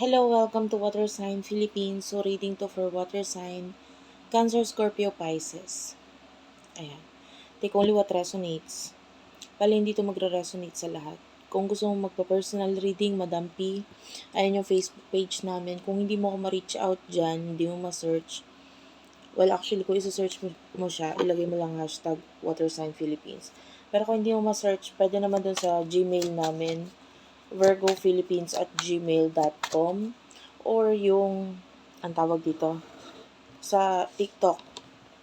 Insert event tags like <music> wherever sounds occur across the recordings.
Hello, welcome to Water Sign Philippines. So, reading to for Water Sign, Cancer, Scorpio, Pisces. Ayan. Take only what resonates. Pala hindi to magre-resonate sa lahat. Kung gusto mong magpa-personal reading, Madam P, ayan yung Facebook page namin. Kung hindi mo ako ma-reach out dyan, hindi mo ma-search, well, actually, kung isa-search mo, siya, ilagay mo lang hashtag Water Sign Philippines. Pero kung hindi mo ma-search, pwede naman dun sa Gmail namin, virgophilippines at gmail.com or yung, ang tawag dito, sa TikTok,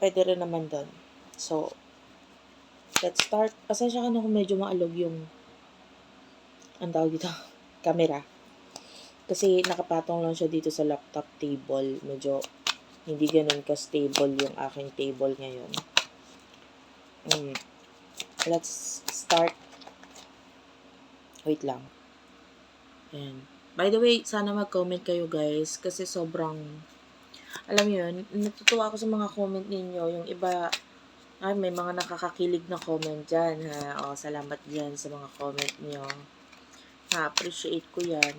pwede rin naman doon. So, let's start. Pasensya ka na kung medyo maalog yung, ang tawag dito, <laughs> camera. Kasi nakapatong lang siya dito sa laptop table. Medyo hindi ganun ka-stable yung aking table ngayon. Mm. Let's start. Wait lang. Ayan. By the way, sana mag-comment kayo guys kasi sobrang alam yun, natutuwa ako sa mga comment ninyo. Yung iba, ay, may mga nakakakilig na comment dyan, ha. O, salamat dyan sa mga comment nyo. Na-appreciate ko yan.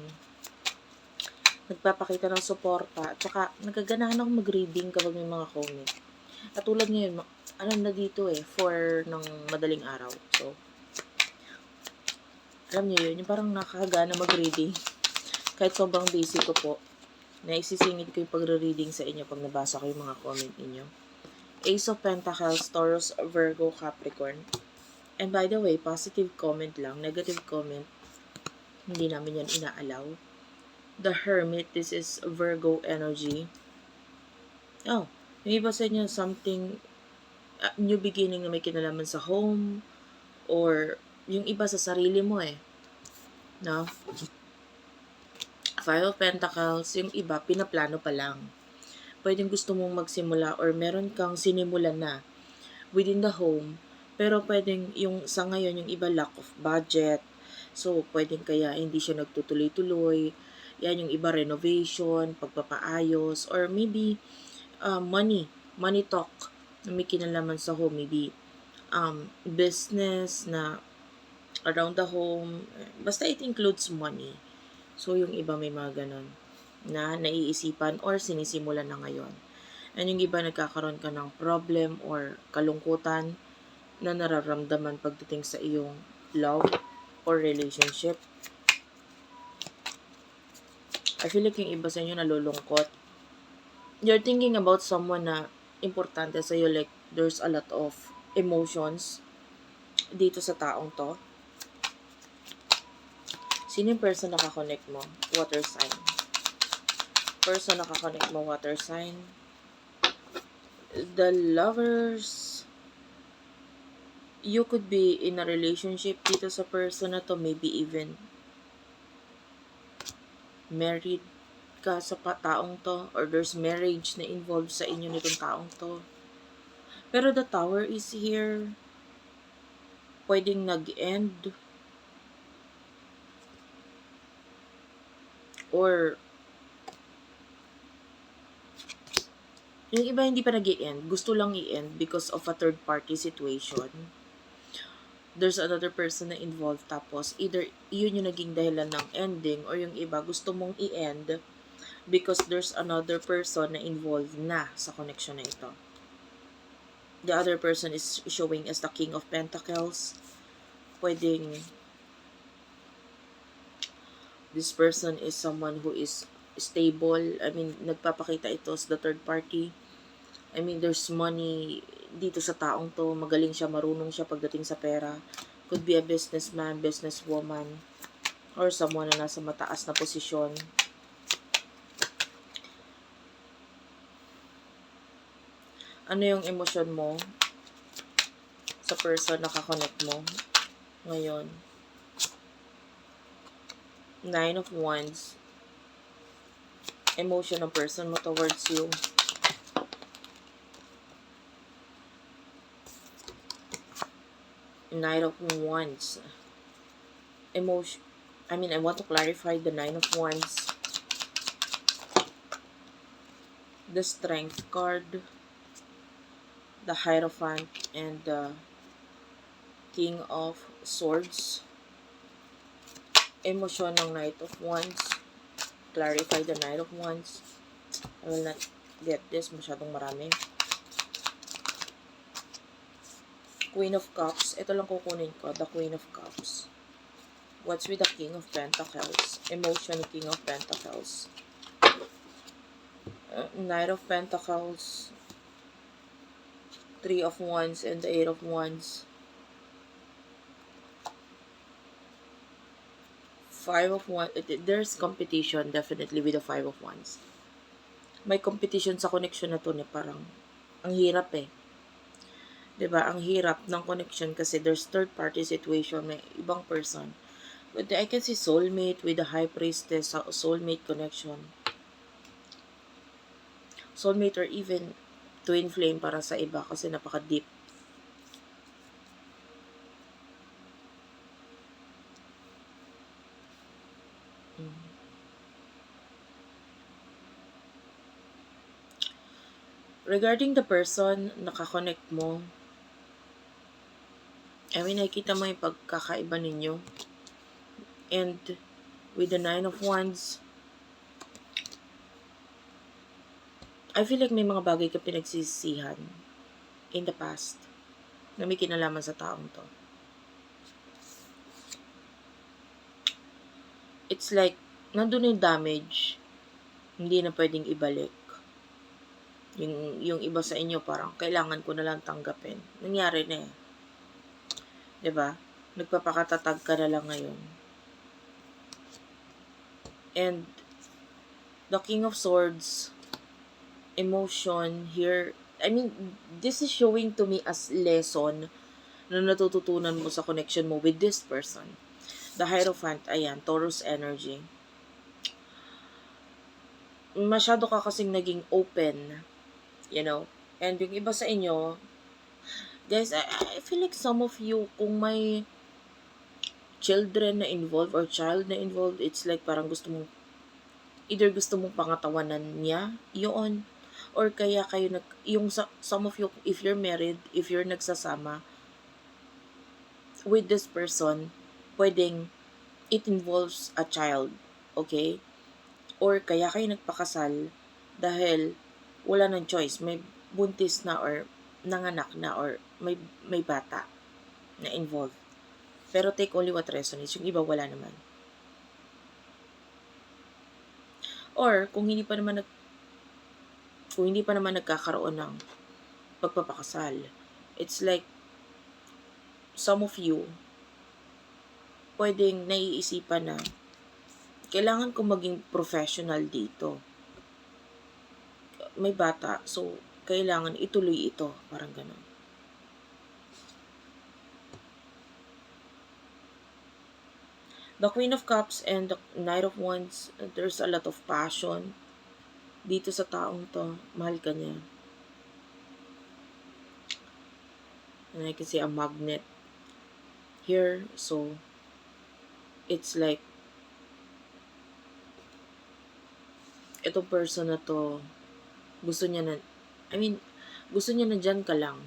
Nagpapakita ng suporta. At saka, nagaganahan ako mag-reading kapag may mga comment. At tulad ngayon, ano na dito eh, 4 ng madaling araw. So, alam niyo yun, yung parang nakakagana mag-reading. Kahit sobrang busy ko po, naisisingit ko yung pagre-reading sa inyo pag nabasa ko yung mga comment ninyo. Ace of Pentacles, Taurus, Virgo, Capricorn. And by the way, positive comment lang, negative comment, hindi namin yan inaalaw. The Hermit, this is Virgo energy. Oh, yung iba sa inyo, something, uh, new beginning na may kinalaman sa home, or yung iba sa sarili mo eh. No? Five of Pentacles, yung iba, pinaplano pa lang. Pwedeng gusto mong magsimula or meron kang sinimulan na within the home, pero pwedeng yung sa ngayon, yung iba lack of budget, so pwedeng kaya hindi siya nagtutuloy-tuloy, yan yung iba renovation, pagpapaayos, or maybe uh, money, money talk na may kinalaman sa home, maybe um, business na around the home, basta it includes money. So, yung iba may mga ganun na naiisipan or sinisimulan na ngayon. And yung iba nagkakaroon ka ng problem or kalungkutan na nararamdaman pagdating sa iyong love or relationship. I feel like yung iba sa inyo nalulungkot. You're thinking about someone na importante sa iyo like there's a lot of emotions dito sa taong to. Sino yung person na kakonect mo? Water sign. Person na kakonect mo, water sign. The lovers. You could be in a relationship dito sa person na to. Maybe even married ka sa taong to. Or there's marriage na involved sa inyo nitong taong to. Pero the tower is here. Pwedeng nag-end or yung iba hindi pa nag end gusto lang i-end because of a third party situation. There's another person na involved tapos either yun yung naging dahilan ng ending or yung iba gusto mong i-end because there's another person na involved na sa connection na ito. The other person is showing as the King of Pentacles. Pwedeng this person is someone who is stable. I mean, nagpapakita ito sa the third party. I mean, there's money dito sa taong to. Magaling siya, marunong siya pagdating sa pera. Could be a businessman, businesswoman, or someone na nasa mataas na posisyon. Ano yung emosyon mo sa person na kakonect mo ngayon? Nine of Wands. Emotional person mo towards you. Nine of Wands. Emotion. I mean, I want to clarify the Nine of Wands. The Strength card. The Hierophant. And the King of Swords emosyon ng Knight of Wands clarify the Knight of Wands. I will not get this. Masyadong marami. Queen of Cups. Ito lang kukunin ko. The Queen of Cups. What's with the King of Pentacles? Emotion King of Pentacles. Uh, Knight of Pentacles. Three of Wands and the Eight of Wands. Five of Wands. There's competition definitely with the Five of Wands. May competition sa connection na to ni parang ang hirap eh. 'Di ba Ang hirap ng connection kasi there's third party situation, may ibang person. But I can see soulmate with the high priestess, soulmate connection. Soulmate or even twin flame para sa iba kasi napaka-deep. Regarding the person, nakakonect mo, I mean, nakikita mo yung pagkakaiba ninyo. And with the Nine of Wands, I feel like may mga bagay ka pinagsisihan in the past na may kinalaman sa taong to. It's like, nandun yung damage, hindi na pwedeng ibalik. Yung, yung iba sa inyo parang, kailangan ko na lang tanggapin. Nangyari na eh. ba? Nagpapakatatag ka na lang ngayon. And the King of Swords emotion here I mean this is showing to me as lesson na natututunan mo sa connection mo with this person. The Hierophant, ayan, Taurus energy. Masyado ka kasing naging open, you know, and yung iba sa inyo, guys, I, I feel like some of you, kung may children na involved or child na involved, it's like parang gusto mong, either gusto mong pangatawanan niya, yun, or kaya kayo nag, yung some of you, if you're married, if you're nagsasama, with this person, pwedeng it involves a child, okay? Or kaya kayo nagpakasal dahil wala nang choice, may buntis na or nanganak na or may may bata na involved. Pero take only what resonates. Yung iba wala naman. Or kung hindi pa naman nag kung hindi pa naman nagkakaroon ng pagpapakasal, it's like some of you pwedeng naiisipan na kailangan ko maging professional dito. May bata, so kailangan ituloy ito. Parang ganun. The Queen of Cups and the Knight of Wands, there's a lot of passion dito sa taong to. Mahal ka niya. And I can see a magnet here. So, it's like itong person na to gusto niya na I mean gusto niya na dyan ka lang.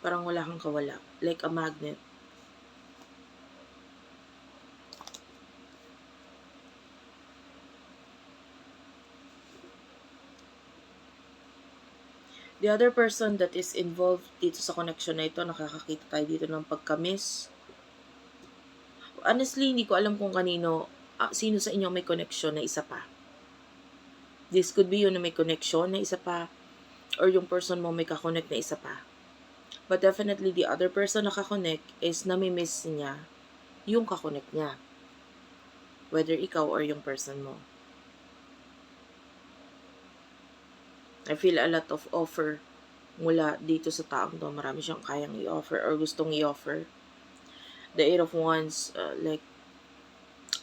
Parang wala kang kawala. Like a magnet. The other person that is involved dito sa connection na ito, nakakakita tayo dito ng pagkamis honestly, hindi ko alam kung kanino, uh, sino sa inyo may connection na isa pa. This could be yun na may connection na isa pa, or yung person mo may kakonect na isa pa. But definitely, the other person na kakonect is nami-miss niya yung kakonect niya. Whether ikaw or yung person mo. I feel a lot of offer mula dito sa taong to. Marami siyang kayang i-offer or gustong i-offer the Eight of Wands, uh, like,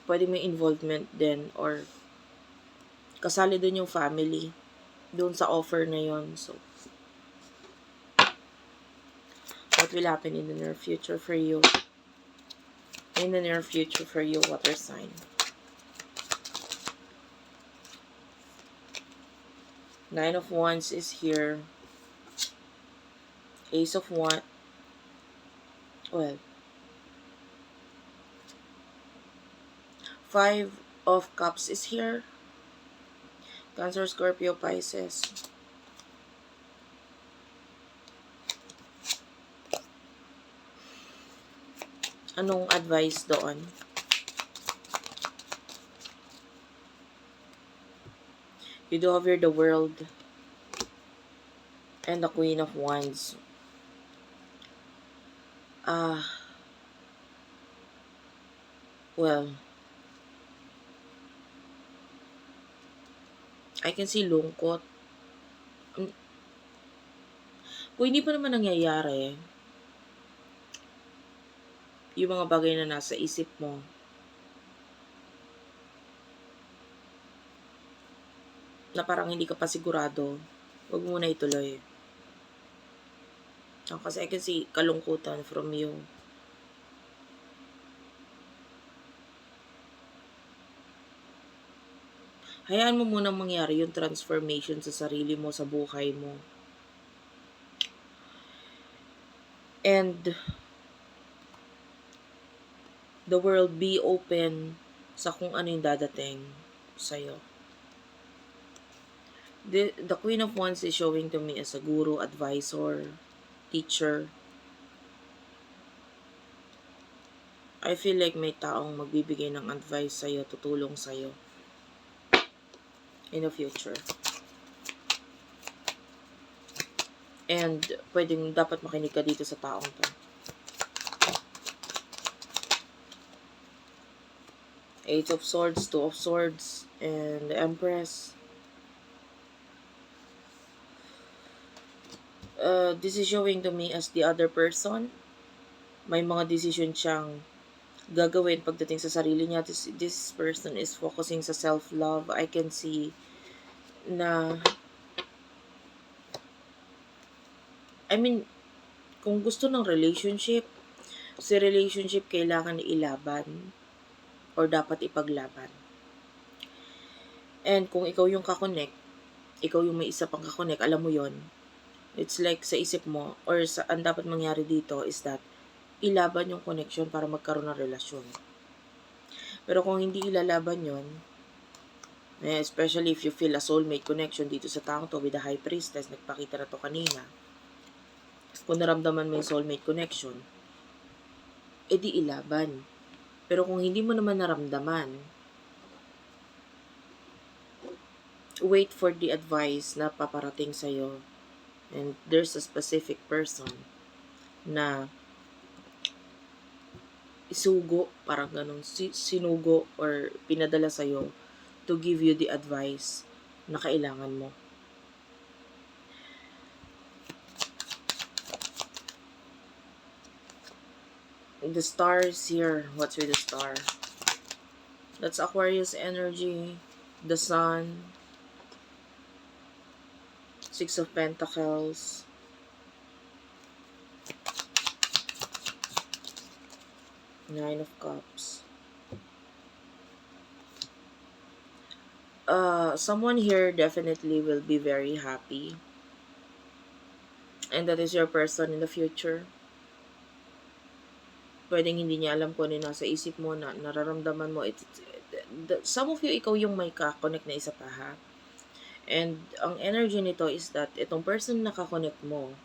pwede may involvement din or kasali din yung family doon sa offer na yon So, what will happen in the near future for you? In the near future for you, water sign. Nine of Wands is here. Ace of Wands. Well, five of Cups is here. Cancer, Scorpio, Pisces. Anong advice doon? You do here the world and the Queen of Wands. Ah. well. I can see lungkot. Kung hindi pa naman nangyayari, yung mga bagay na nasa isip mo, na parang hindi ka pa sigurado, huwag mo na ituloy. Kasi I can see kalungkutan from you. Hayaan mo munang mangyari yung transformation sa sarili mo, sa buhay mo. And the world be open sa kung ano yung dadating sa'yo. The, the Queen of Wands is showing to me as a guru, advisor, teacher. I feel like may taong magbibigay ng advice sa'yo, tutulong sa'yo in the future. And pwedeng dapat makinig ka dito sa taong to. Eight of Swords, Two of Swords, and the Empress. Uh, this is showing to me as the other person. May mga decision siyang gagawin pagdating sa sarili niya. This, this person is focusing sa self-love. I can see na I mean, kung gusto ng relationship, si relationship kailangan ilaban or dapat ipaglaban. And kung ikaw yung kakonek, ikaw yung may isa pang kakonek, alam mo yon It's like sa isip mo, or sa, ang dapat mangyari dito is that, ilaban yung connection para magkaroon ng relasyon. Pero kung hindi ilalaban yon eh, especially if you feel a soulmate connection dito sa taong to with the high priestess, nagpakita na to kanina, kung naramdaman mo yung soulmate connection, edi ilaban. Pero kung hindi mo naman naramdaman, wait for the advice na paparating sa'yo. And there's a specific person na isugo, parang ganun, si- sinugo or pinadala sa'yo to give you the advice na kailangan mo. The stars here. What's with the star? That's Aquarius energy. The sun. Six of Pentacles. Nine of Cups. Uh, someone here definitely will be very happy. And that is your person in the future. Pwedeng hindi niya alam kung ano nasa isip mo, na nararamdaman mo. It, the, some of you, ikaw yung may kakonect na isa pa ha. And ang energy nito is that itong person na kakonect mo,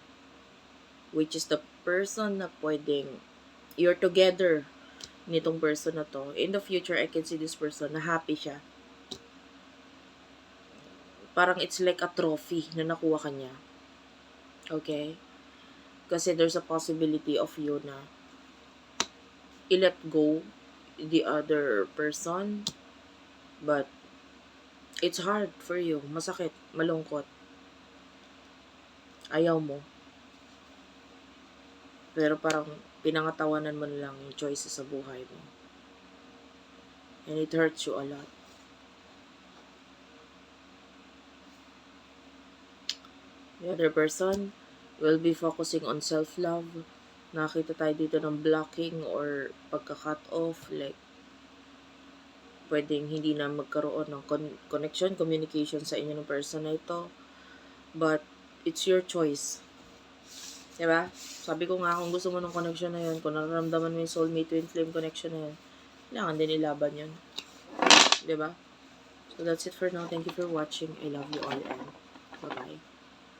which is the person na pwedeng you're together nitong person na to. In the future, I can see this person na happy siya. Parang it's like a trophy na nakuha ka niya. Okay? Kasi there's a possibility of you na i-let go the other person. But it's hard for you. Masakit. Malungkot. Ayaw mo. Pero parang pinangatawanan mo na lang yung choices sa buhay mo. And it hurts you a lot. The other person will be focusing on self-love. Nakita tayo dito ng blocking or pagka-cut off. Like, pwedeng hindi na magkaroon ng con- connection, communication sa inyo ng person na ito. But, it's your choice. Diba? Sabi ko nga, kung gusto mo ng connection na yun, kung nararamdaman mo yung soulmate twin flame connection na yun, kailangan din ilaban yun. 'di ba? So that's it for now. Thank you for watching. I love you all and bye-bye.